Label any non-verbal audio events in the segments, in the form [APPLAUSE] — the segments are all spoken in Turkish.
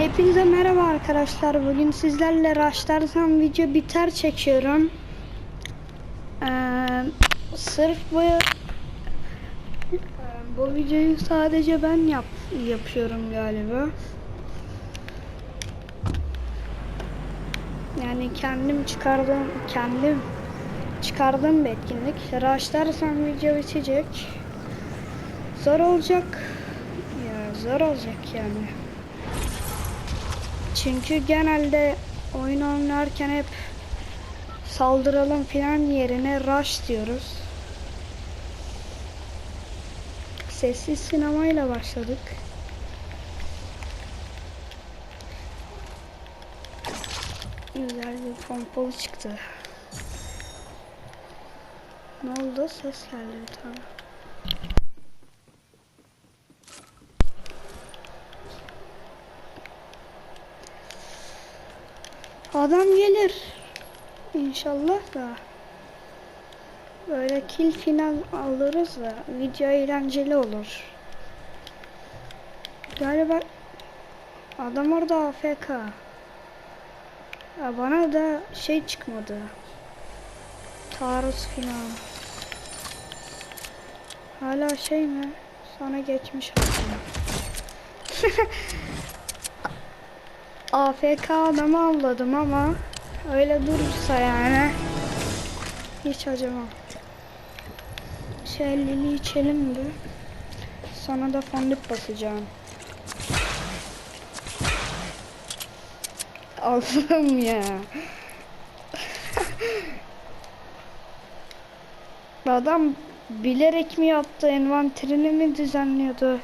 Hepinize merhaba arkadaşlar. Bugün sizlerle Rush'tarsam video biter çekiyorum. Ee, sırf bu Ee, bu videoyu sadece ben yap yapıyorum galiba. Yani kendim çıkardığım kendim çıkardığım bir etkinlik. Rush'tarsam video bitecek. Zor olacak. Ya zor olacak yani. Çünkü genelde oyun oynarken hep saldıralım filan yerine rush diyoruz. Sessiz sinemayla başladık. Güzel bir pompalı çıktı. Ne oldu? Ses geldi bir tane. Adam gelir. İnşallah da. Böyle kill final alırız da video eğlenceli olur. Galiba adam orada AFK. Ya bana da şey çıkmadı. Taarruz final. Hala şey mi? Sana geçmiş olsun. [LAUGHS] AFK adamı avladım ama öyle durursa yani hiç acımam. Şellili içelim bir. Sonra da fondip basacağım. [LAUGHS] Allah'ım ya. [LAUGHS] Adam bilerek mi yaptı? Envanterini mi düzenliyordu?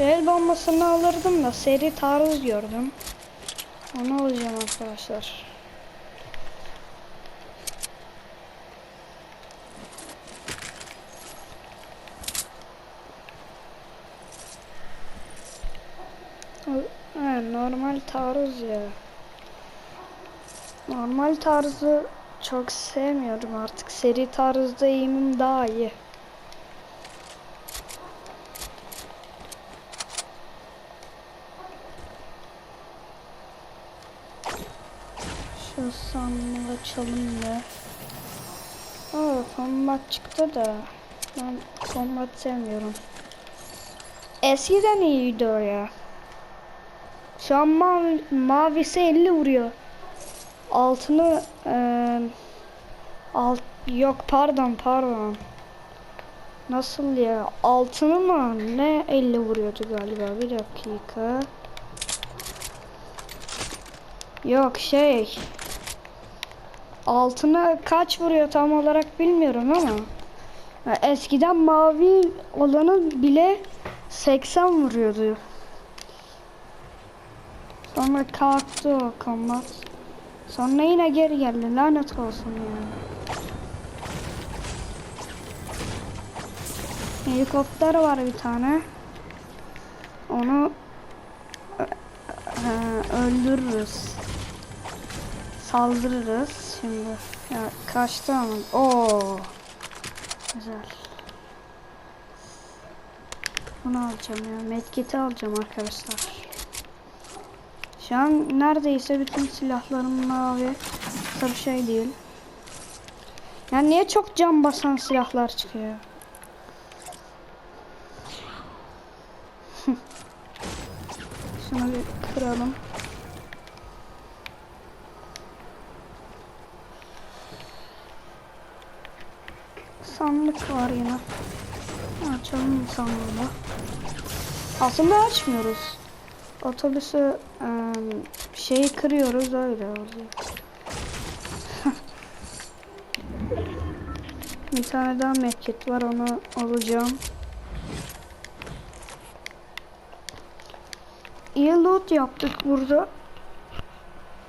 Şehir bombasını alırdım da seri taarruz gördüm. Onu alacağım arkadaşlar. Normal taarruz ya. Normal taarruzu çok sevmiyorum artık. Seri taarruzda eğimim daha iyi. Şu sandığı açalım da. Oo, combat çıktı da. Ben combat sevmiyorum. Eskiden iyiydi o ya. Şu an mavi, mavisi 50 vuruyor. Altını eee alt yok pardon pardon. Nasıl ya? Altını mı? Ne 50 vuruyordu galiba. Bir dakika. Yok şey. Altına kaç vuruyor tam olarak bilmiyorum ama. eskiden mavi olanı bile 80 vuruyordu. Sonra kalktı o kombat. Sonra yine geri geldi. Lanet olsun ya. Helikopter var bir tane. Onu ö- ö- öldürürüz. Saldırırız şimdi. Ya kaçtı ama. Oo. Güzel. Bunu alacağım ya. Medkit'i alacağım arkadaşlar. Şu an neredeyse bütün silahlarım mavi. Sırf şey değil. Yani niye çok cam basan silahlar çıkıyor? [LAUGHS] Şunu bir kıralım. Sandık var yine. Açalım sandığı. Aslında açmıyoruz. Otobüsü eee, şeyi kırıyoruz öyle oluyor. [LAUGHS] Bir tane daha medkit var onu alacağım. İyi loot yaptık burada.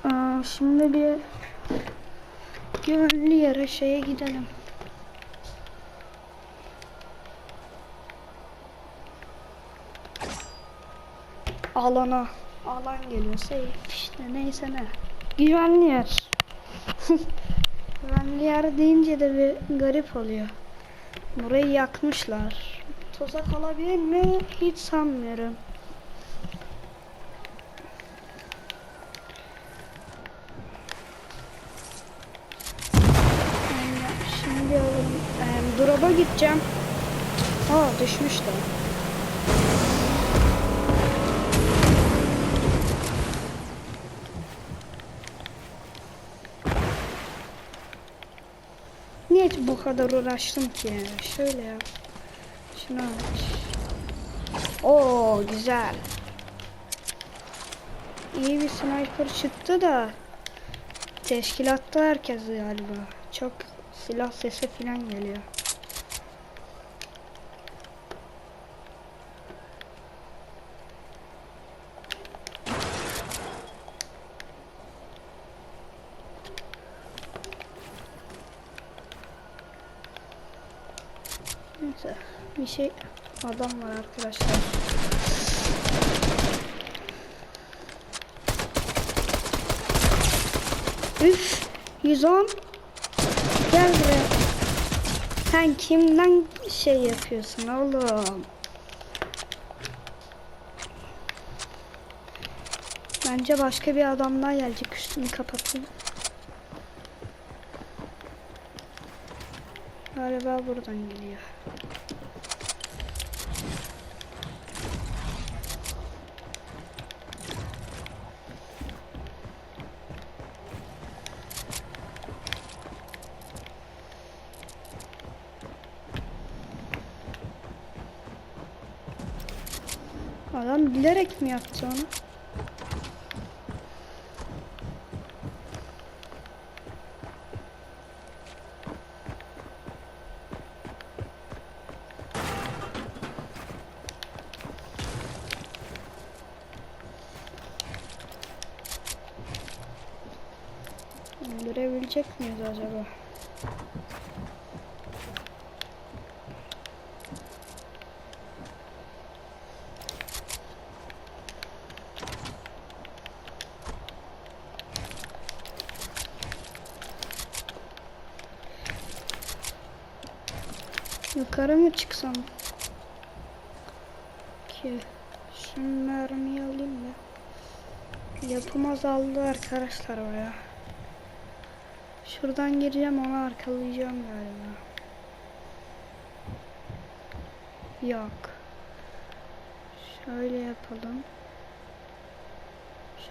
Ee, şimdi bir güvenli yere şeye gidelim. Alana. Alan geliyor. Safe işte neyse ne. Güvenli yer. [LAUGHS] Güvenli yer deyince de bir garip oluyor. Burayı yakmışlar. Tuzak olabilir mi? Hiç sanmıyorum. Şimdi oğlum, e, drop'a gideceğim. Aa düşmüş Niye bu kadar uğraştım ki? Şöyle yap. Şunu aç. Oo güzel. İyi bir sniper çıktı da teşkilatta herkes galiba. Çok silah sesi falan geliyor. Neyse bir şey adam var arkadaşlar. Üf 110 Gel buraya. Sen kimden şey yapıyorsun oğlum? Bence başka bir adam daha gelecek üstünü kapatayım. Galiba buradan geliyor. Adam bilerek mi yaptı onu? Görebilecek miyiz acaba? Yukarı mı çıksam? Ki şu mermiyi alayım da. Yapım azaldı arkadaşlar oraya. Şuradan gireceğim onu arkalayacağım galiba. Yok. Şöyle yapalım.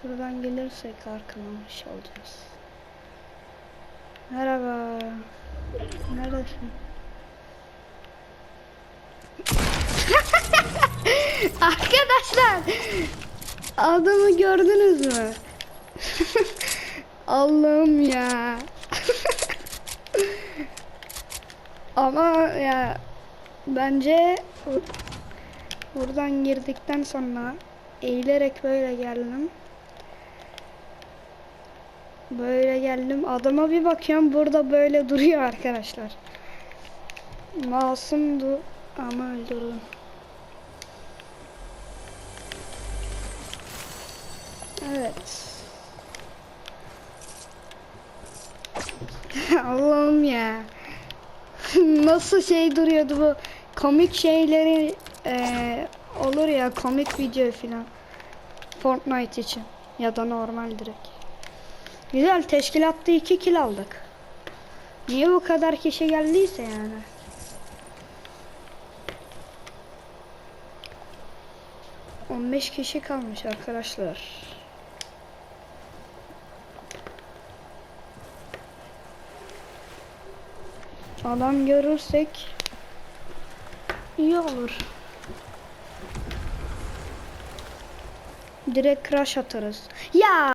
Şuradan gelirsek arkalamış olacağız. Merhaba. Neredesin? [LAUGHS] Arkadaşlar adamı gördünüz mü? [LAUGHS] Allah'ım ya. Ama ya bence buradan girdikten sonra eğilerek böyle geldim. Böyle geldim. Adama bir bakıyorum burada böyle duruyor arkadaşlar. Masumdu ama öldürdüm. Evet. [LAUGHS] Allah'ım ya. [LAUGHS] Nasıl şey duruyordu bu komik şeyleri eee, olur ya komik video filan. Fortnite için ya da normal direkt. Güzel teşkilatta 2 kill aldık. Niye bu kadar kişi geldiyse yani. On beş kişi kalmış arkadaşlar. Adam görürsek iyi olur. Direkt crash atarız. Ya